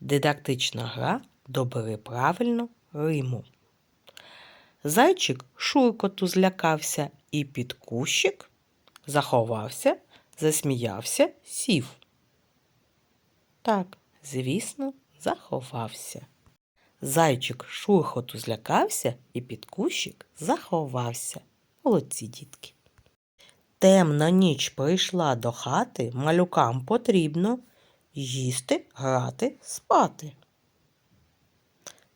Дидактична гра добери правильно Риму. Зайчик шуркоту злякався і під кущик заховався, засміявся, сів. Так, звісно, заховався. Зайчик шурхоту злякався і під кущик заховався. Молодці дітки. Темна ніч прийшла до хати, малюкам потрібно їсти, грати, спати.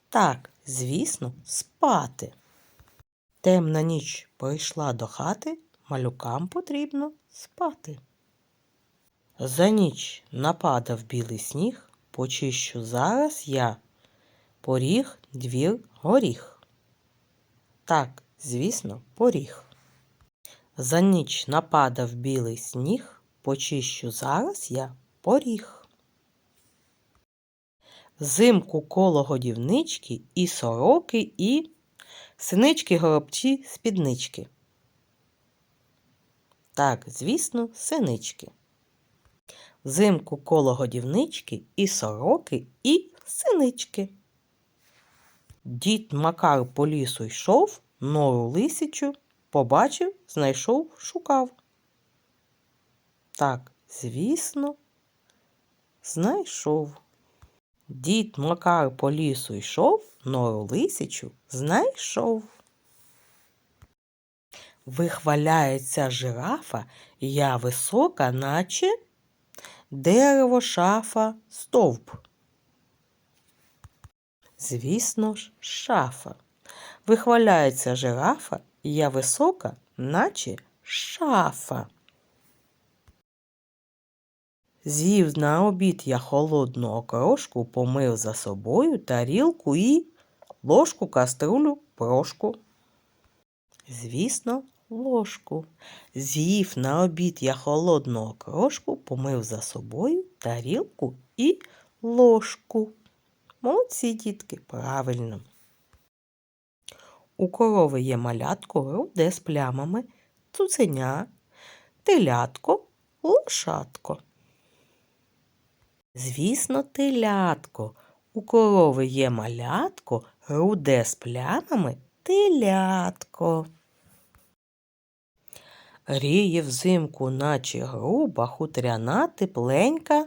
Так, звісно, спати. Темна ніч прийшла до хати, малюкам потрібно спати. За ніч нападав білий сніг, почищу зараз я поріг, двір, горіх. Так, звісно, поріг. За ніч нападав білий сніг, почищу зараз я поріг. Взимку коло годівнички і сороки, і синички горобці спіднички. Так, звісно, синички. Взимку коло годівнички і сороки, і синички. Дід Макар по лісу йшов, нору лисичу побачив, знайшов, шукав. Так, звісно, знайшов. Дід Макар по лісу йшов, нору лисичу знайшов. Вихваляється жирафа, я висока, наче дерево, шафа, стовп. Звісно ж, шафа. Вихваляється жирафа, я висока, наче шафа. З'їв на обід я холодну окрошку, помив за собою тарілку і ложку, каструлю, прошку. Звісно, ложку. З'їв на обід я холодну окрошку, помив за собою тарілку і ложку. Молодці, дітки, правильно. У корови є малятко, руде з плямами, цуценя, телятко, лошадко. Звісно, телятко. У корови є малятко, руде з плямами, телятко. Ріє взимку, наче груба, хутряна, тепленька,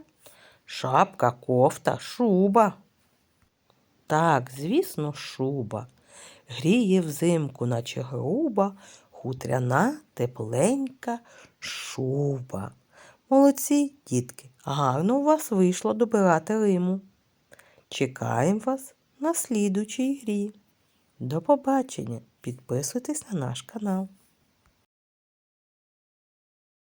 шапка, кофта, шуба. Так, звісно, шуба. Гріє взимку, наче груба, хутряна, тепленька шуба. Молодці, дітки, гарно у вас вийшло добирати Риму. Чекаємо вас на слідучій грі. До побачення. Підписуйтесь на наш канал.